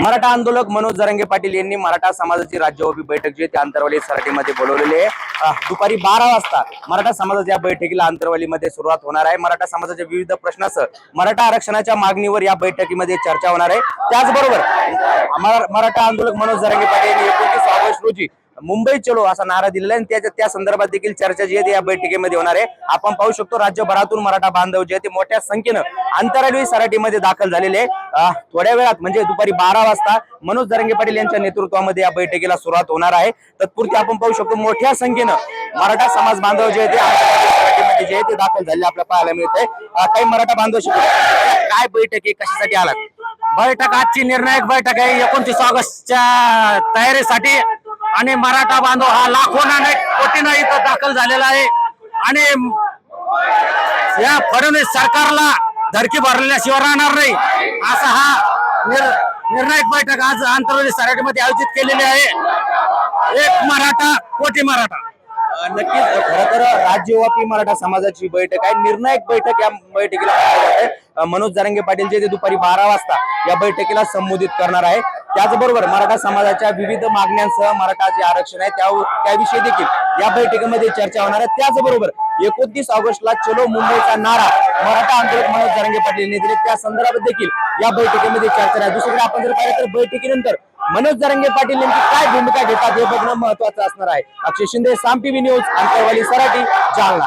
मराठा आंदोलक मनोज जरंगे पाटील यांनी मराठा समाजाची राज्यव्यापी बैठक जी त्या अंतरवाली सराटीमध्ये बोलवलेली आहे. दुपारी बारा वाजता मराठा समाजाच्या या बैठकीला अंतरवालीमध्ये सुरुवात होणार आहे. मराठा समाजाच्या विविध प्रश्नासह मराठा आरक्षणाच्या मागणीवर या बैठकीमध्ये चर्चा होणार आहे. त्याचबरोबर मराठा आंदोलक मनोज जरंगे पाटील यांनी एकोणतीस ऑगस्ट रोजी मुंबई चलो असा नारा दिलेला आहे. त्याच्या त्या संदर्भात देखील चर्चा जी आहे या बैठकीमध्ये होणार आहे. आपण पाहू शकतो राज्यभरातून मराठा बांधव जे ते मोठ्या संख्येनं आंतरराष्ट्रीय सराटीमध्ये दाखल झालेले थोड्या वेळात म्हणजे दुपारी बारा वाजता मनोज जरंगे पाटील यांच्या नेतृत्वामध्ये या बैठकीला सुरुवात होणार आहे. तत्पुरती आपण पाहू शकतो मोठ्या संख्येनं मराठा समाज बांधव जे ते जे ते दाखल झालेले आपल्याला पाहायला मिळत आहे काही मराठा बांधव शिकवतात. काय बैठक आहे? कशासाठी आलात? बैठक आजची निर्णायक बैठक आहे. एकोणतीस ऑगस्टच्या तयारीसाठी आणि मराठा बांधव हा लाखोना नाही कोटीनं इथं दाखल झालेला आहे. आणि या फडणवीस सरकारला धडकी भरल्याशिवाय राहणार नाही. असा हा निर- निर्णायक बैठक आज आंतरराष्ट्रीय सराटीमध्ये आयोजित केलेली आहे. एक मराठा कोटी मराठा. नक्कीच खरं तर राज्यव्यापी मराठा समाजाची बैठक आहे. निर्णायक बैठक या बैठकीला मनोज जारंगे पाटील जे ते दुपारी बारा वाजता या बैठकीला संबोधित करणार आहे. त्याचबरोबर मराठा समाजाच्या विविध मागण्यांसह मराठा जे आरक्षण आहे. त्या त्याविषयी देखील या बैठकीमध्ये चर्चा होणार आहे. त्याचबरोबर एकोणतीस ऑगस्टला चलो मुंबईचा नारा मराठा आंदोलक मनोज जारंगे पाटील यांनी दिले. त्या संदर्भात देखील या बैठकीमध्ये चर्चा आहे दुसरीकडे आपण जर पाहिलं तर बैठकीनंतर मनोज जरंगे पाटील यांची काय भूमिका घेतात हे बघणं महत्वाचं असणार आहे. Akshay Shinde Saam TV news Antarwali Sarati Jalna.